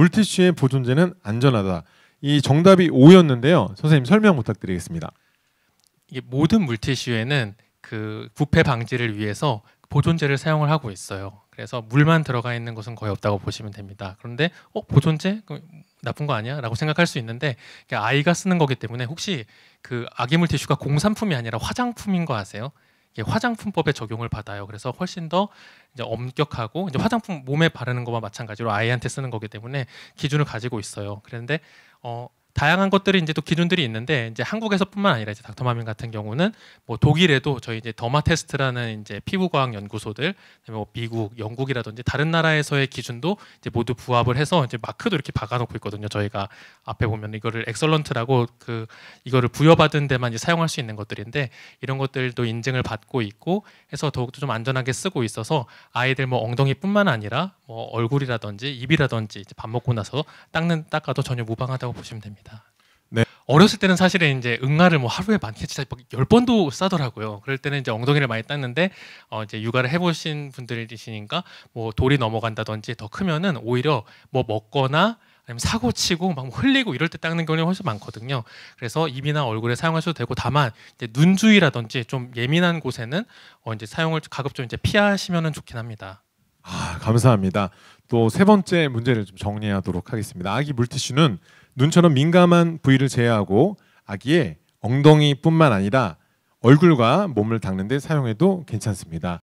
물티슈의 보존제는 안전하다. 이 정답이 O였는데요. 선생님 설명 부탁드리겠습니다. 모든 물티슈에는 그 부패 방지를 위해서 보존제를 사용을 하고 있어요. 그래서 물만 들어가 있는 것은 거의 없다고 보시면 됩니다. 그런데 어 보존제 그럼 나쁜 거 아니야?라고 생각할 수 있는데 아이가 쓰는 거기 때문에 혹시 그 아기 물티슈가 공산품이 아니라 화장품인 거 아세요? 이게 화장품법에 적용을 받아요. 그래서 훨씬 더 이제 엄격하고 이제 화장품 몸에 바르는 거와 마찬가지로 아이한테 쓰는 거기 때문에 기준을 가지고 있어요. 그런데 어 다양한 것들이 이제 또 기준들이 있는데 이제 한국에서뿐만 아니라 이제 닥터마민 같은 경우는 뭐 독일에도 저희 이제 더마 테스트라는 이제 피부과학 연구소들 뭐 미국, 영국이라든지 다른 나라에서의 기준도 이제 모두 부합을 해서 이제 마크도 이렇게 박아놓고 있거든요. 저희가 앞에 보면 이거를 엑설런트라고 그 이거를 부여받은 데만 이제 사용할 수 있는 것들인데 이런 것들도 인증을 받고 있고 해서 더욱더 좀 안전하게 쓰고 있어서 아이들 뭐 엉덩이뿐만 아니라 뭐 얼굴이라든지 입이라든지 밥 먹고 나서 닦는 닦아도 전혀 무방하다고 보시면 됩니다. 네. 어렸을 때는 사실은 이제 응아를 뭐 하루에 많게 진짜 열 번도 싸더라고요. 그럴 때는 이제 엉덩이를 많이 닦는데 어 이제 육아를 해보신 분들이시니까 뭐 돌이 넘어간다든지 더 크면은 오히려 뭐 먹거나 아니면 사고 치고 막 흘리고 이럴 때 닦는 경우가 훨씬 많거든요. 그래서 입이나 얼굴에 사용하셔도 되고 다만 이제 눈 주위라든지 좀 예민한 곳에는 어 이제 사용을 가급적 이제 피하시면은 좋긴 합니다. 아, 감사합니다. 또 세 번째 문제를 좀 정리하도록 하겠습니다. 아기 물티슈는 눈처럼 민감한 부위를 제외하고 아기의 엉덩이뿐만 아니라 얼굴과 몸을 닦는 데 사용해도 괜찮습니다.